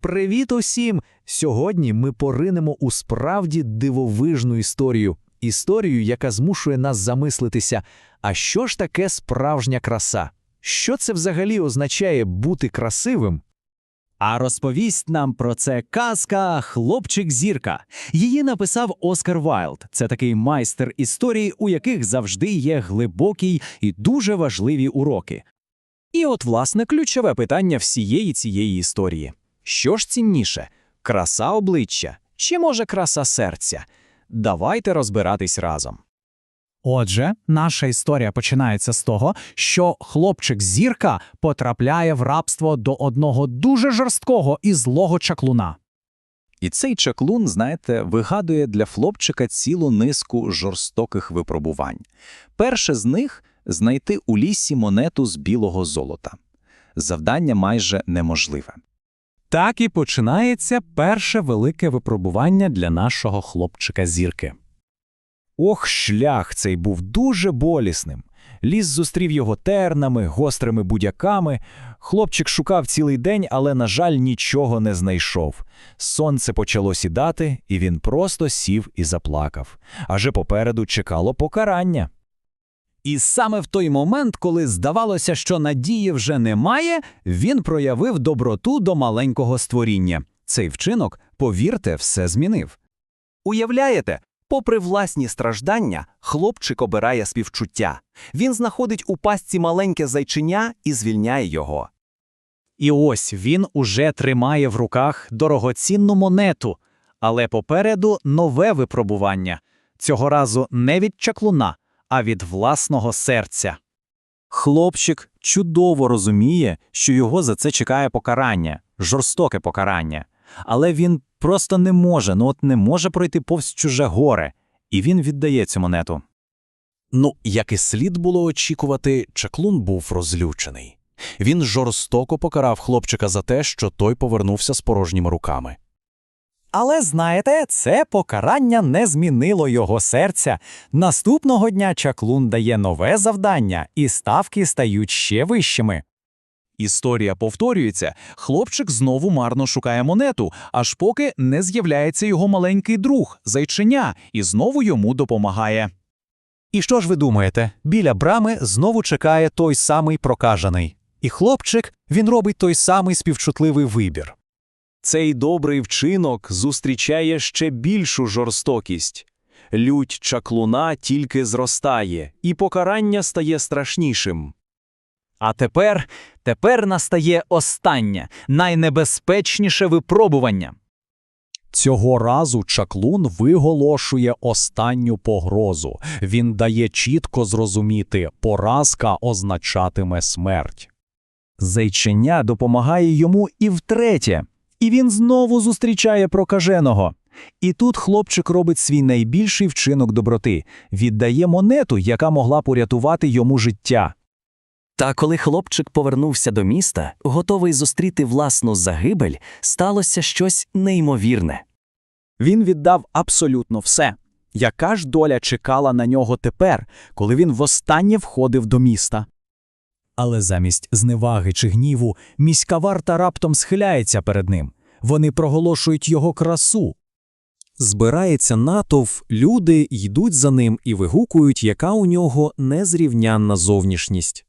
Привіт усім! Сьогодні ми поринемо у справді дивовижну історію. Історію, яка змушує нас замислитися, а що ж таке справжня краса? Що це взагалі означає бути красивим? А розповість нам про це казка Хлопчик-зірка. Її написав Оскар Вайлд. Це такий майстер історії, у яких завжди є глибокі і дуже важливі уроки. І от, власне, ключове питання всієї цієї історії: що ж цінніше краса обличчя чи може краса серця? Давайте розбиратись разом. Отже, наша історія починається з того, що хлопчик зірка потрапляє в рабство до одного дуже жорсткого і злого чаклуна. І цей чаклун, знаєте, вигадує для хлопчика цілу низку жорстоких випробувань. Перше з них знайти у лісі монету з білого золота. Завдання майже неможливе. Так і починається перше велике випробування для нашого хлопчика зірки. Ох, шлях цей був дуже болісним. Ліс зустрів його тернами, гострими будяками. Хлопчик шукав цілий день, але, на жаль, нічого не знайшов. Сонце почало сідати, і він просто сів і заплакав. Аже попереду чекало покарання. І саме в той момент, коли здавалося, що надії вже немає, він проявив доброту до маленького створіння. Цей вчинок, повірте, все змінив. Уявляєте, попри власні страждання, хлопчик обирає співчуття. Він знаходить у пастці маленьке зайчиня і звільняє його. І ось він уже тримає в руках дорогоцінну монету, але попереду нове випробування. Цього разу не від чаклуна, а від власного серця. Хлопчик чудово розуміє, що його за це чекає покарання, жорстоке покарання. Але він просто не може, ну от не може пройти повз чуже горе, і він віддає цю монету. Ну, як і слід було очікувати, чаклун був розлючений. Він жорстоко покарав хлопчика за те, що той повернувся з порожніми руками. Але знаєте, це покарання не змінило його серця. Наступного дня чаклун дає нове завдання, і ставки стають ще вищими. Історія повторюється, хлопчик знову марно шукає монету, аж поки не з'являється його маленький друг, зайченя, і знову йому допомагає. І що ж ви думаєте? Біля брами знову чекає той самий прокажений. І хлопчик, він робить той самий співчутливий вибір. Цей добрий вчинок зустрічає ще більшу жорстокість. Лють чаклуна тільки зростає, і покарання стає страшнішим. А тепер, тепер настає останнє, найнебезпечніше випробування. Цього разу чаклун виголошує останню погрозу. Він дає чітко зрозуміти, поразка означатиме смерть. Зайченя допомагає йому і втретє, і він знову зустрічає прокаженого. І тут хлопчик робить свій найбільший вчинок доброти, віддає монету, яка могла порятувати йому життя. Та коли хлопчик повернувся до міста, готовий зустріти власну загибель, сталося щось неймовірне. Він віддав абсолютно все. Яка ж доля чекала на нього тепер, коли він востаннє входив до міста? Але замість зневаги чи гніву міська варта раптом схиляється перед ним. Вони проголошують його красу. Збирається натовп, люди йдуть за ним і вигукують, яка у нього незрівнянна зовнішність.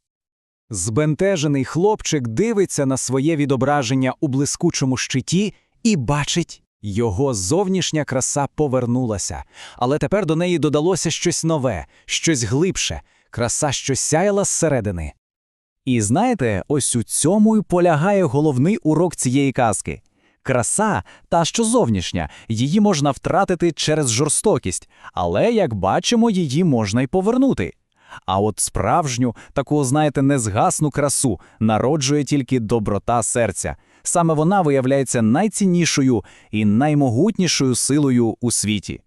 Збентежений хлопчик дивиться на своє відображення у блискучому щиті і бачить, його зовнішня краса повернулася, але тепер до неї додалося щось нове, щось глибше, краса, що сяяла зсередини. І знаєте, ось у цьому й полягає головний урок цієї казки. Краса, та що зовнішня, її можна втратити через жорстокість, але, як бачимо, її можна й повернути. А от справжню, таку, знаєте, незгасну красу народжує тільки доброта серця. Саме вона виявляється найціннішою і наймогутнішою силою у світі.